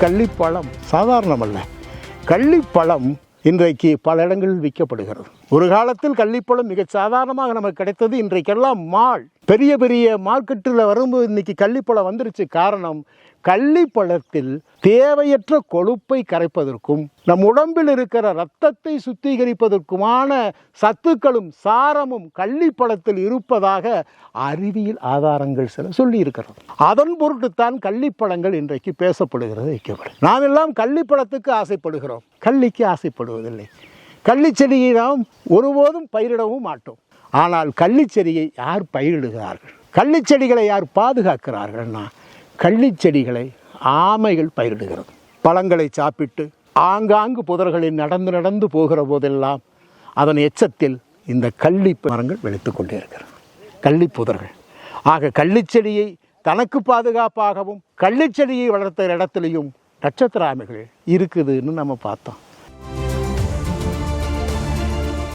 கள்ளிப்பழம் சாதாரணமல்ல. கள்ளிப்பழம் இன்றைக்கு பல இடங்களில் விற்கப்படுகிறது. ஒரு காலத்தில் கள்ளிப்பழம் மிக சாதாரணமாக நமக்கு கிடைத்தது இன்றைக்கெல்லாம் மால். பெரிய பெரிய மார்க்கெட்டில் வரும்போது இன்னைக்கு கள்ளிப்பழம் வந்துருச்சு. காரணம் கள்ளிப்பழத்தில் தேவையற்ற கொழுப்பை கரைப்பதற்கும் நம் உடம்பில் இருக்கிற இரத்தத்தை சுத்திகரிப்பதற்குமான சத்துக்களும் சாரமும் கள்ளிப்பழத்தில் இருப்பதாக அறிவியல் ஆதாரங்கள் சில சொல்லியிருக்கிறோம் அதன் பொருட்டுத்தான் கள்ளிப்பழங்கள் இன்றைக்கு பேசப்படுகிறது வைக்கப்படும் நாம் எல்லாம் கள்ளிப்பழத்துக்கு ஆசைப்படுகிறோம். கள்ளிக்கு ஆசைப்படுவதில்லை. கள்ளிச்செடியை நாம் ஒருபோதும் பயிரிடவும் மாட்டோம். ஆனால் கள்ளிச்செடியை யார் பயிரிடுகிறார்கள்? கள்ளிச்செடிகளை யார் பாதுகாக்கிறார்கள்னா கள்ளிச்செடிகளை ஆமைகள் பயிரிடுகிறது. பழங்களை சாப்பிட்டு ஆங்காங்கு புதர்களில் நடந்து நடந்து போகிற போதெல்லாம் அதன் எச்சத்தில் இந்த கள்ளி மரங்கள் வெளுத்து கொண்டே இருக்கிறது. கள்ளி புதர்கள். ஆக கள்ளிச்செடியை தனக்கு பாதுகாப்பாகவும் கள்ளிச்செடியை வளர்த்த இடத்துலையும் நட்சத்திர ஆமைகள் இருக்குதுன்னு நம்ம பார்த்தோம்.